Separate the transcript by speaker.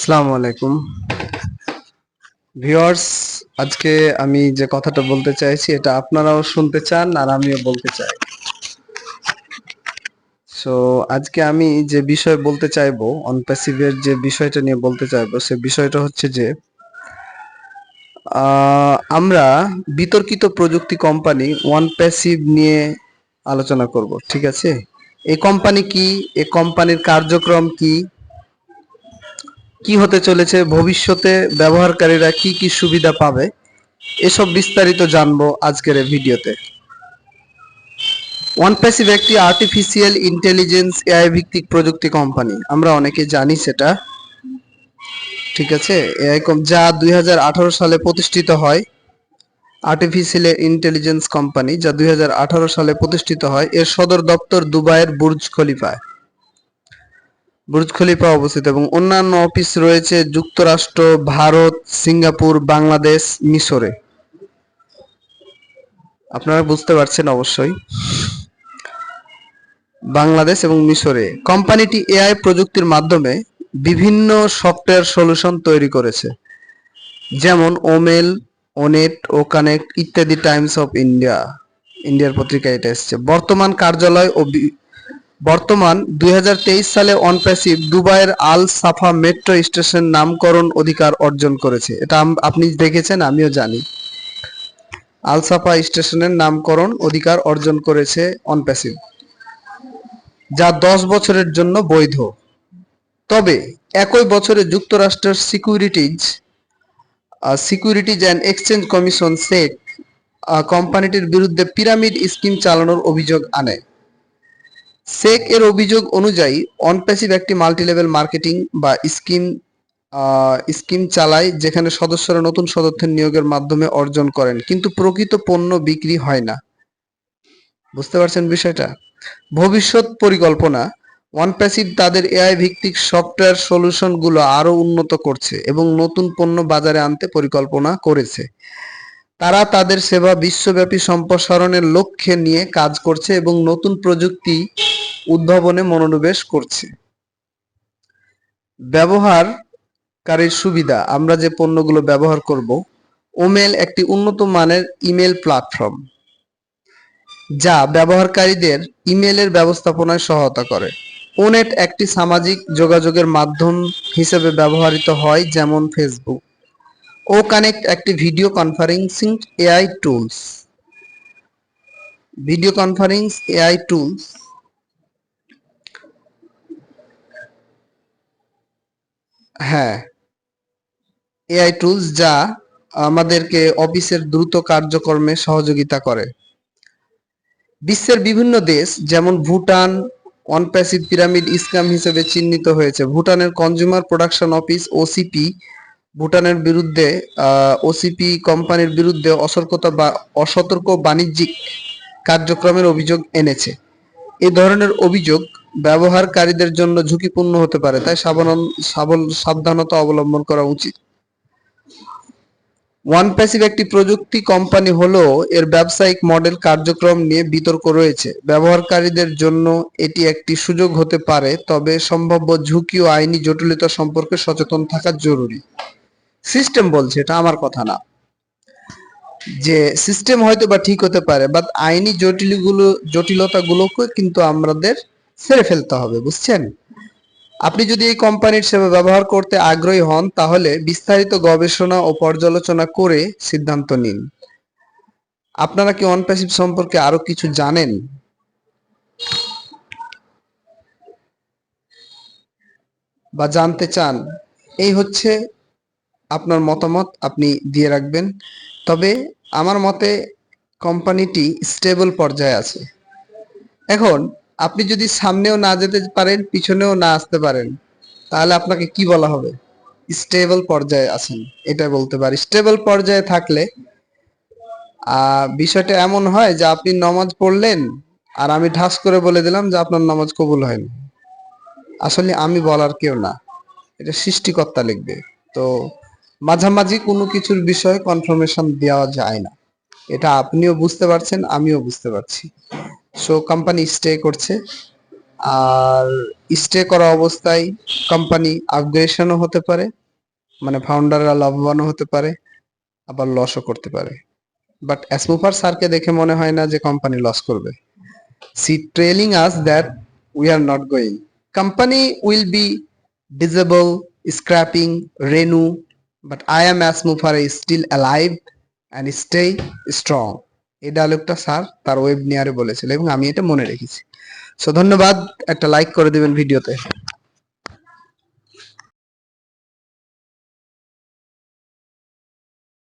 Speaker 1: আসসালামু আলাইকুম। ভিউয়ার্স, আজকে আমি যে কথাটা বলতে চাইছি, এটা আপনারাও শুনতে চান আর আমিও বলতে চাই। সো আজকে আমি যে বিষয় বলতে চাইব অনপ্যাসিভের যে বিষয়টা নিয়ে বলতে চাইব, সে বিষয়টা হচ্ছে যে আমরা বিতর্কিত প্রযুক্তি কোম্পানি ওয়ান প্যাসিভ নিয়ে আলোচনা করব, ঠিক আছে? এই কোম্পানি কি? এই কোম্পানির কার্যক্রম কি? কি হতে চলেছে, ভবিষ্যতে ব্যবহারকারীরা কি কি সুবিধা পাবে, এসব বিস্তারিত জানব আজকের ভিডিওতে। ওয়ানপ্যাসিভ একটি আর্টিফিশিয়াল ইন্টেলিজেন্স এআই ভিত্তিক প্রযুক্তি কোম্পানি আমরা অনেকে জানি সেটা। ঠিক আছে? এআই যা দুই হাজার আঠারো সালে প্রতিষ্ঠিত হয়। আর্টিফিশিয়াল ইন্টেলিজেন্স কোম্পানি যা দুই হাজার আঠারো সালে প্রতিষ্ঠিত হয়। এর সদর দপ্তর দুবাইয়ের বুর্জ খলিফায় বুর্জ খলিফা অবস্থিত এবং অন্যান্য অফিস রয়েছে যুক্তরাষ্ট্র, ভারত, সিঙ্গাপুর, বাংলাদেশ, মিশরে। আপনারা বুঝতে পারছেন অবশ্যই। বাংলাদেশ এবং মিশরে। কোম্পানিটি এআই প্রযুক্তির মাধ্যমে বিভিন্ন সফটওয়্যার সলিউশন তৈরি করেছে। যেমন ওমেল, ওনেট ও কানেক্ট ইত্যাদি টাইমস অফ ইন্ডিয়া। ইন্ডিয়ার পত্রিকায় এটা এসেছে। বর্তমান কার্যালয় ও বর্তমান দুই হাজার তেইশ সালে অনপ্যাসিভ দুবাইয়ের আল সাফা মেট্রো স্টেশন নামকরণ অধিকার অর্জন করেছে। এটা আপনি দেখেছেন, আমিও জানি। আল সাফা স্টেশনের নামকরণ অধিকার অর্জন করেছে অনপ্যাসিভ যা দশ বছরের জন্য বৈধ। তবে একই বছরে যুক্তরাষ্ট্রের securities securities and exchange commission set কোম্পানিটির বিরুদ্ধে পিরামিড স্কিম চালানোর অভিযোগ আনে। সেক এর অভিযোগ অনুযায়ী অনপ্যাসিভ একটি মাল্টিলেভেল মার্কেটিং বা স্কিম স্কিম চালায় যেখানে সদস্যরা নতুন সদস্যের নিয়োগের মাধ্যমে অর্জন করেন, কিন্তু প্রকৃত পণ্য বিক্রি হয় না। বুঝতে পারছেন বিষয়টা? ভবিষ্যৎ পরিকল্পনা ওয়ানপ্যাসিভ তাদের এআই ভিত্তিক সফটওয়্যার সলিউশনগুলো আরও উন্নত করছে এবং নতুন পণ্য বাজারে আনতে পরিকল্পনা করেছে। তারা তাদের সেবা বিশ্বব্যাপী সম্প্রসারণের লক্ষ্যে নিয়ে কাজ করছে এবং নতুন প্রযুক্তি উদ্ভাবনে মনোনিবেশ করছে। ব্যবহারকারীর সুবিধা, আমরা যে পণ্যগুলো ব্যবহার করব, ওমেল একটি উন্নত মানের ইমেল প্ল্যাটফর্ম, যা ব্যবহারকারীদের ইমেলের ব্যবস্থাপনায় সহায়তা করে। ওনেট একটি সামাজিক যোগাযোগের মাধ্যম হিসেবে ব্যবহৃত হয়, যেমন ফেসবুক, ও কানেক্ট একটি video conferencing AI tools. Video conference AI tools হ্যাঁ। এআই টুলস যা আমাদেরকে অফিসের দ্রুত কার্যক্রমে সহযোগিতা করে। বিশ্বের বিভিন্ন দেশ, যেমন ভুটান অনপ্যাসিভ পিরামিড স্ক্যাম হিসেবে চিহ্নিত হয়েছে। ভুটানের কনজিউমার প্রোডাকশন অফিস ওসিপি ভুটানের বিরুদ্ধে ওসিপি কোম্পানির বিরুদ্ধে অসতর্কতা বা অসতর্ক বাণিজ্যিক কার্যক্রমের অভিযোগ এনেছে। এ ধরনের অভিযোগ ব্যবহারকারীদের জন্য ঝুঁকিপূর্ণ হতে পারে, তাই সাবধান সাবধানতা অবলম্বন করা উচিত। ওয়ান প্যাসিভ একটি প্রযুক্তি কোম্পানি হলেও এর ব্যবসায়িক মডেল কার্যক্রম নিয়ে বিতর্ক রয়েছে। ব্যবহারকারীদের জন্য এটি একটি সুযোগ হতে পারে, তবে সম্ভাব্য ঝুঁকি ও আইনি জটিলতা সম্পর্কে সচেতন থাকা জরুরি। সিস্টেম বলছে, এটা আমার কথা না, যে সিস্টেম হয়তো বা ঠিক হতে পারে, বাট আইনি জটিলগুলো, জটিলতাগুলোকে কিন্তু আমাদের ছেড়ে ফেলতে হবে, বুঝছেন? আপনি যদি এই কোম্পানির সেবা ব্যবহার করতে আগ্রহী হন, তাহলে বিস্তারিত গবেষণা ও পর্যালোচনা করে সিদ্ধান্ত নিন। আপনারা কি অনপ্যাসিভ সম্পর্কে আরও কিছু জানেন? বা জানতে চান, এই হচ্ছে আপনার মতামত আপনি দিয়ে রাখবেন। তবে আমার মতে কোম্পানিটি স্টেবল পর্যায়ে আছে। এখন আপনি যদি সামনেও না যেতে পারেন, পিছনেও না আসতে পারেন, তাহলে আপনাকে কি বলা হবে? স্টেবল পর্যায়ে আছেন এটা বলতে পারি। স্টেবল পর্যায়ে থাকলে বিষয়টা এমন হয় যে আপনি নমাজ পড়লেন, আর আমি ঢাস করে বলে দিলাম যে আপনার নামাজ কবুল হয়নি। আসলে আমি বলার কেউ না, এটা সৃষ্টিকর্তা লিখবে। তো মাঝামাঝি কোনো কিছুর বিষয়ে কনফার্মেশন দেওয়া যায় না। এটা আপনিও বুঝতে পারছেন, আমিও বুঝতে পারছি। সো কোম্পানি স্টে করছে। আর স্টে করা অবস্থায় কোম্পানি আপগ্রেশনও হতে পারে মানে ফাউন্ডাররা লাভবানও হতে পারে, আবার লসও করতে পারে। বাট অ্যাসমুফার স্যারকে দেখে মনে হয় না যে কোম্পানি লস করবে। See trailing us that we are not going company will be disable scrapping renew but I am অ্যাসমুফার still alive and stay strong এই ডায়লগটা স্যার তার ওয়েব নিয়ারে বলেছিল এবং আমি এটা মনে রেখেছি। সো ধন্যবাদ, একটা লাইক করে দেবেন ভিডিওতে